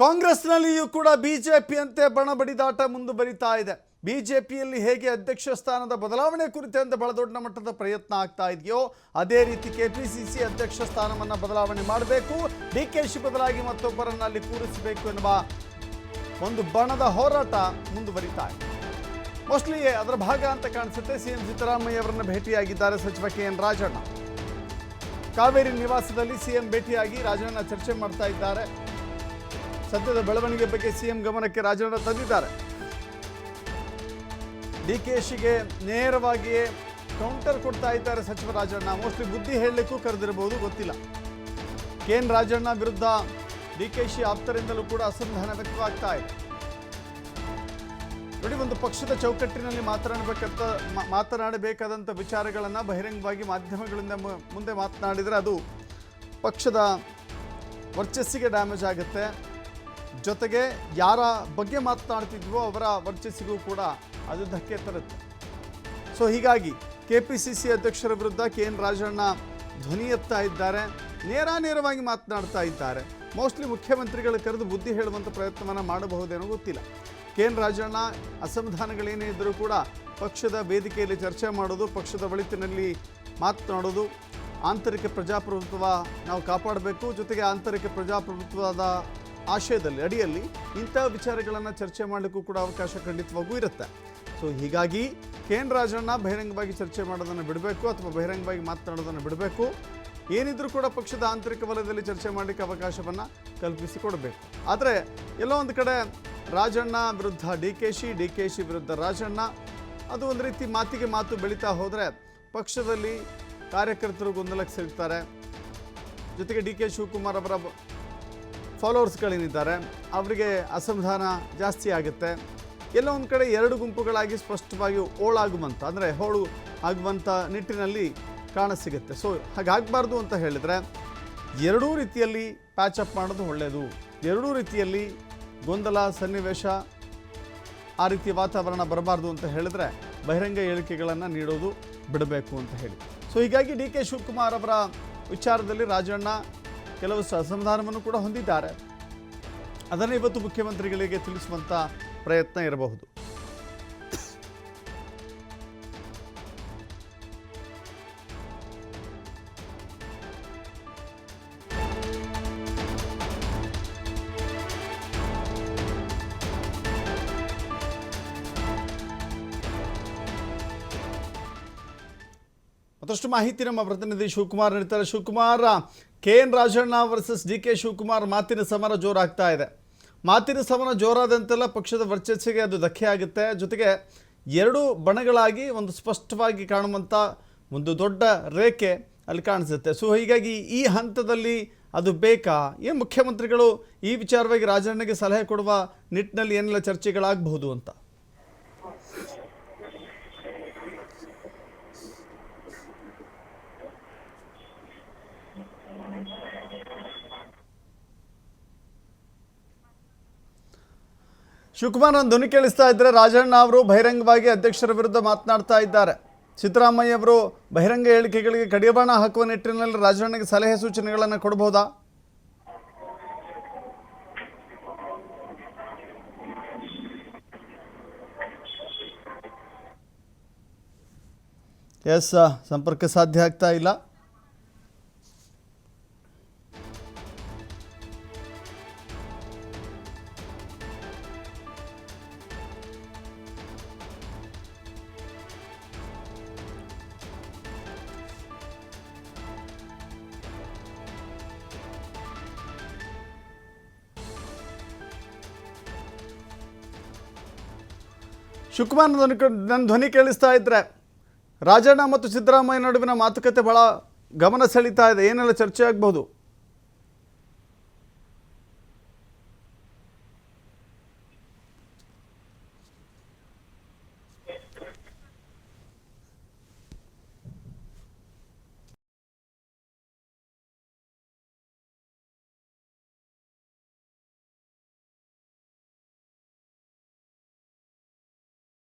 ಕಾಂಗ್ರೆಸ್ನಲ್ಲಿಯೂ ಕೂಡ ಬಿಜೆಪಿಯಂತೆ ಬಣ ಬಡಿದಾಟ ಮುಂದುವರಿತಾ ಇದೆ. ಬಿಜೆಪಿಯಲ್ಲಿ ಹೇಗೆ ಅಧ್ಯಕ್ಷ ಸ್ಥಾನದ ಬದಲಾವಣೆ ಕುರಿತಂತೆ ಬಹಳ ದೊಡ್ಡ ಮಟ್ಟದ ಪ್ರಯತ್ನ ಆಗ್ತಾ ಇದೆಯೋ, ಅದೇ ರೀತಿ ಕೆಪಿಸಿಸಿ ಅಧ್ಯಕ್ಷ ಸ್ಥಾನವನ್ನು ಬದಲಾವಣೆ ಮಾಡಬೇಕು ಡಿ ಕೆ ಶಿ ಬದಲಾಗಿ ಮತ್ತೊಬ್ಬರನ್ನು ಅಲ್ಲಿ ಕೂರಿಸಬೇಕು ಎನ್ನುವ ಒಂದು ಬಣದ ಹೋರಾಟ ಮುಂದುವರಿತಾ ಇದೆ. ಮೋಸ್ಟ್ಲಿ ಅದರ ಭಾಗ ಅಂತ ಕಾಣಿಸುತ್ತೆ. ಸಿಎಂ ಸಿದ್ದರಾಮಯ್ಯ ಅವರನ್ನು ಭೇಟಿಯಾಗಿದ್ದಾರೆ ಸಚಿವ ಕೆ ಎನ್ ರಾಜಣ್ಣ. ಕಾವೇರಿ ನಿವಾಸದಲ್ಲಿ ಸಿಎಂ ಭೇಟಿಯಾಗಿ ರಾಜಣ್ಣ ಚರ್ಚೆ ಮಾಡ್ತಾ ಇದ್ದಾರೆ. ಸದ್ಯದ ಬೆಳವಣಿಗೆ ಬಗ್ಗೆ ಸಿಎಂ ಗಮನಕ್ಕೆ ರಾಜಣ್ಣ ತಂದಿದ್ದಾರೆ. ಡಿ ಕೆ ಶಿಗೆ ನೇರವಾಗಿಯೇ ಕೌಂಟರ್ ಕೊಡ್ತಾ ಇದ್ದಾರೆ ಸಚಿವ ರಾಜಣ್ಣ. ಮೋಸ್ಟ್ಲಿ ಬುದ್ಧಿ ಹೇಳಲಿಕ್ಕೂ ಕರೆದಿರಬಹುದು, ಗೊತ್ತಿಲ್ಲ. ಕೆ ಎನ್ ರಾಜಣ್ಣ ವಿರುದ್ಧ ಡಿ ಕೆ ಶಿ ಆಪ್ತರಿಂದಲೂ ಕೂಡ ಅಸಂಧಾನ ವ್ಯಕ್ತವಾಗ್ತಾ ಇದೆ. ನೋಡಿ, ಒಂದು ಪಕ್ಷದ ಚೌಕಟ್ಟಿನಲ್ಲಿ ಮಾತನಾಡಬೇಕಂತ ಮಾತನಾಡಬೇಕಾದಂಥ ವಿಚಾರಗಳನ್ನು ಬಹಿರಂಗವಾಗಿ ಮಾಧ್ಯಮಗಳಿಂದ ಮುಂದೆ ಮಾತನಾಡಿದರೆ ಅದು ಪಕ್ಷದ ವರ್ಚಸ್ಸಿಗೆ ಡ್ಯಾಮೇಜ್ ಆಗುತ್ತೆ. ಜೊತೆಗೆ ಯಾರ ಬಗ್ಗೆ ಮಾತನಾಡ್ತಿದ್ವೋ ಅವರ ವರ್ಚಸ್ಸಿಗೂ ಕೂಡ ಅದು ಧಕ್ಕೆ ತರುತ್ತೆ. ಸೊ ಹೀಗಾಗಿ ಕೆ ಪಿ ಸಿ ಸಿ ಅಧ್ಯಕ್ಷರ ವಿರುದ್ಧ ಕೆ ಎನ್ ರಾಜಣ್ಣ ಧ್ವನಿ ಎತ್ತಾ ಇದ್ದಾರೆ. ನೇರ ನೇರವಾಗಿ ಮಾತನಾಡ್ತಾ ಇದ್ದಾರೆ. ಮೋಸ್ಟ್ಲಿ ಮುಖ್ಯಮಂತ್ರಿಗಳು ಕರೆದು ಬುದ್ಧಿ ಹೇಳುವಂಥ ಪ್ರಯತ್ನವನ್ನು ಮಾಡಬಹುದೇನೋ ಗೊತ್ತಿಲ್ಲ. ಕೆ ಎನ್ ರಾಜಣ್ಣ ಅಸಮಾಧಾನಗಳೇನೇ ಇದ್ದರೂ ಕೂಡ ಪಕ್ಷದ ವೇದಿಕೆಯಲ್ಲಿ ಚರ್ಚೆ ಮಾಡೋದು, ಪಕ್ಷದ ಒಳಿತಿನಲ್ಲಿ ಮಾತನಾಡೋದು, ಆಂತರಿಕ ಪ್ರಜಾಪ್ರಭುತ್ವ ನಾವು ಕಾಪಾಡಬೇಕು. ಜೊತೆಗೆ ಆಂತರಿಕ ಪ್ರಜಾಪ್ರಭುತ್ವದ ಆಶಯದಲ್ಲಿ, ಅಡಿಯಲ್ಲಿ ಇಂಥ ವಿಚಾರಗಳನ್ನು ಚರ್ಚೆ ಮಾಡಲಿಕ್ಕೂ ಕೂಡ ಅವಕಾಶ ಖಂಡಿತವಾಗೂ ಇರುತ್ತೆ. ಸೊ ಹೀಗಾಗಿ ಕೆ ಎನ್ ರಾಜಣ್ಣ ಬಹಿರಂಗವಾಗಿ ಚರ್ಚೆ ಮಾಡೋದನ್ನು ಬಿಡಬೇಕು ಅಥವಾ ಬಹಿರಂಗವಾಗಿ ಮಾತನಾಡೋದನ್ನು ಬಿಡಬೇಕು. ಏನಿದ್ರೂ ಕೂಡ ಪಕ್ಷದ ಆಂತರಿಕ ವಲಯದಲ್ಲಿ ಚರ್ಚೆ ಮಾಡಲಿಕ್ಕೆ ಅವಕಾಶವನ್ನು ಕಲ್ಪಿಸಿಕೊಡಬೇಕು ಆದರೆ ಎಲ್ಲೋ ಒಂದು ಕಡೆ ರಾಜಣ್ಣ ವಿರುದ್ಧ D K Shi, D K Shi ವಿರುದ್ಧ ರಾಜಣ್ಣ, ಅದು ಒಂದು ರೀತಿ ಮಾತಿಗೆ ಮಾತು ಬೆಳೀತಾ ಹೋದರೆ ಪಕ್ಷದಲ್ಲಿ ಕಾರ್ಯಕರ್ತರು ಗೊಂದಲಕ್ಕೆ ಸಿಗ್ತಾರೆ ಜೊತೆಗೆ ಡಿ ಕೆ ಶಿವಕುಮಾರ್ ಅವರ ಫಾಲೋವರ್ಸ್ಗಳೇನಿದ್ದಾರೆ ಅವರಿಗೆ ಅಸಮಾಧಾನ ಜಾಸ್ತಿ ಆಗುತ್ತೆ. ಎಲ್ಲ ಒಂದು ಕಡೆ ಎರಡು ಗುಂಪುಗಳಾಗಿ ಸ್ಪಷ್ಟವಾಗಿ ಓಳಾಗುವಂಥ ಅಂದರೆ ಹೋಳು ಆಗುವಂಥ ನಿಟ್ಟಿನಲ್ಲಿ ಕಾಣಸಿಗುತ್ತೆ. ಸೊ ಹಾಗಾಗಬಾರ್ದು ಅಂತ ಹೇಳಿದರೆ, ಎರಡೂ ರೀತಿಯಲ್ಲಿ ಪ್ಯಾಚಪ್ ಮಾಡೋದು ಒಳ್ಳೆಯದು ಎರಡೂ ರೀತಿಯಲ್ಲಿ ಗೊಂದಲ, ಸನ್ನಿವೇಶ ಆ ರೀತಿಯ ವಾತಾವರಣ ಬರಬಾರ್ದು ಅಂತ ಹೇಳಿದ್ರೆ ಬಹಿರಂಗ ಹೇಳಿಕೆಗಳನ್ನು ನೀಡೋದು ಬಿಡಬೇಕು ಅಂತ ಹೇಳಿ. ಸೊ ಹೀಗಾಗಿ ಡಿ ಕೆ ಶಿವಕುಮಾರ್ ಅವರ ವಿಚಾರದಲ್ಲಿ ರಾಜಣ್ಣ ಕೆಲವು ಅಸಮಾಧಾನವನ್ನು ಕೂಡ ಹೊಂದಿದ್ದಾರೆ. ಅದನ್ನು ಇವತ್ತು ಮುಖ್ಯಮಂತ್ರಿಗಳಿಗೆ ತಿಳಿಸುವಂಥ ಪ್ರಯತ್ನ ಇರಬಹುದು. ಮತ್ತಷ್ಟು ಮಾಹಿತಿ ನಮ್ಮ ಪ್ರತಿನಿಧಿ ಶಿವಕುಮಾರ್ ನೀಡ್ತಾರೆ Shivakumar, K N Rajanna versus D K Shivakumar ಮಾತಿನ ಸಮರ ಜೋರಾಗ್ತಾ ಇದೆ. ಮಾತಿನ ಸಮರ ಜೋರಾದಂತೆಲ್ಲ ಪಕ್ಷದ ವರ್ಚಸ್ಸಿಗೆ ಅದು ಧಕ್ಕೆ ಆಗುತ್ತೆ. ಜೊತೆಗೆ ಎರಡು ಬಣಗಳಾಗಿ ಒಂದು ಸ್ಪಷ್ಟವಾಗಿ ಕಾಣುವಂಥ ಒಂದು ದೊಡ್ಡ ರೇಖೆ ಅಲ್ಲಿ ಕಾಣಿಸುತ್ತೆ. ಸೊ ಹೀಗಾಗಿ ಈ ಹಂತದಲ್ಲಿ ಅದು ಬೇಕಾ? ಏನು ಮುಖ್ಯಮಂತ್ರಿಗಳು ಈ ವಿಚಾರವಾಗಿ ರಾಜಣ್ಣಗೆ ಸಲಹೆ ಕೊಡುವ ನಿಟ್ಟಿನಲ್ಲಿ ಏನೆಲ್ಲ ಚರ್ಚೆಗಳಾಗಬಹುದು ಅಂತ? ಶಿವಕುಮಾರ್ ಒಂದು ಧ್ವನಿ ಕೇಳಿಸ್ತಾ ಇದ್ದರೆ ರಾಜಣ್ಣ ಅವರು ಬಹಿರಂಗವಾಗಿ ಅಧ್ಯಕ್ಷರ ವಿರುದ್ಧ ಮಾತನಾಡ್ತಾ ಇದ್ದಾರೆ. ಸಿದ್ದರಾಮಯ್ಯ ಅವರು ಬಹಿರಂಗ ಹೇಳಿಕೆಗಳಿಗೆ ಕಡಿವಾಣ ಹಾಕುವ ನಿಟ್ಟಿನಲ್ಲಿ ರಾಜಣ್ಣಗೆ ಸಲಹೆ ಸೂಚನೆಗಳನ್ನು ಕೊಡಬಹುದಾ ಎಸ್ ಸಂಪರ್ಕ ಸಾಧ್ಯ ಆಗ್ತಾ ಇಲ್ಲ. ಶಿವಕುಮಾರ್ ನನ್ನ ನನ್ನ ಧ್ವನಿ ಕೇಳಿಸ್ತಾ ಇದ್ದರೆ ರಾಜಣ್ಣ ಮತ್ತು ಸಿದ್ದರಾಮಯ್ಯ ನಡುವಿನ ಮಾತುಕತೆ ಬಹಳ ಗಮನ ಸೆಳೀತಾ ಇದೆ. ಏನೆಲ್ಲ ಚರ್ಚೆ ಆಗ್ಬೋದು